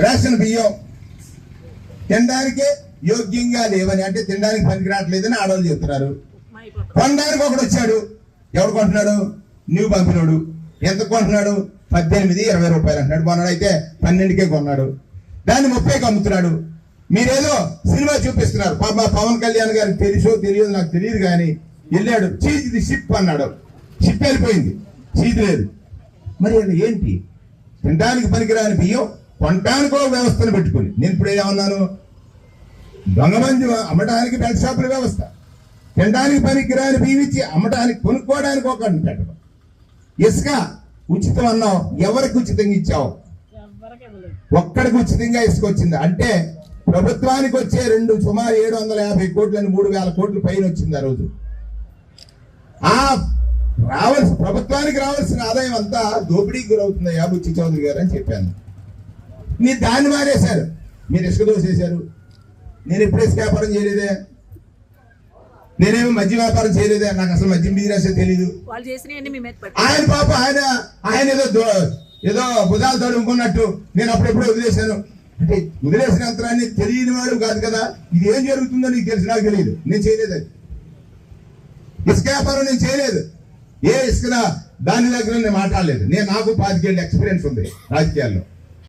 Ration బియ్యం తినడానికి యోగ్యంగా లేవని అంటే తినడానికి పనికిరావట్లేదని ఆడవాళ్ళు చెప్తున్నారు. కొనడానికి ఒకడు వచ్చాడు. ఎవడు కొంటున్నాడు? నువ్వు పంపినోడు. ఎంత కొంటున్నాడు? పద్దెనిమిది ఇరవై రూపాయలు అంటున్నాడు. కొన్నాడు అయితే పన్నెండుకే కొన్నాడు. దాన్ని ముప్పైకి అమ్ముతున్నాడు. మీరేదో సినిమా చూపిస్తున్నారు. పాప పవన్ కళ్యాణ్ గారికి తెలుసో తెలియదు నాకు తెలియదు కానీ వెళ్ళాడు. చీజ్ ఇది షిప్ అన్నాడు. షిప్ వెళ్ళిపోయింది. చీజ్ లేదు. మరి ఏంటి? తినడానికి పనికిరాని బియ్యం కొనటానికో వ్యవస్థను పెట్టుకుని. నేను ఇప్పుడు ఏమన్నాను? దొంగమంది అమ్మటానికి అమ్మడానికి బెల్ట్ షాపుల వ్యవస్థ. తినడానికి పనికిరాని బీవిచ్చి అమ్మటానికి కొనుక్కోవడానికి ఒక పెట్టడం. ఇసుక ఉచితం అన్నావు. ఎవరికి ఉచితంగా ఇచ్చావు? ఒక్కడికి ఉచితంగా ఇసుక వచ్చింది అంటే ప్రభుత్వానికి వచ్చే రెండు సుమారు ఏడు వందల యాభై కోట్లని మూడు వేల కోట్ల పైన వచ్చింది ఆ రోజు. ఆ రావాల్సి ప్రభుత్వానికి రావాల్సిన ఆదాయం అంతా దోపిడీకి గురవుతుంది యాబుచ్చి చౌదరి గారు అని చెప్పాను. మీరు దాన్ని మారేశారు. మీరు ఇసుక దోసేశారు. నేను ఎప్పుడు ఇసుక వ్యాపారం చేయలేదే. నేనేమి మద్య వ్యాపారం చేయలేదే. నాకు అసలు మద్యం బిజినెస్ తెలియదు మీ ఆయన పాప ఆయన ఆయన ఏదో ఏదో బుధాలు తడుముకున్నట్టు నేను అప్పుడెప్పుడు వదిలేశాను. అంటే వదిలేసిన అంతరాన్ని తెలియని వాడు కాదు కదా. ఇది ఏం జరుగుతుందో నీకు తెలిసి నాకు తెలియదు. నేను చేయలేదు అది. ఇసుక వ్యాపారం నేను చేయలేదు. ఏ ఇసుక దాని దగ్గర నేను మాట్లాడలేదు. నేను నాకు పాతికేళ్ళ ఎక్స్పీరియన్స్ ఉంది రాజకీయాల్లో.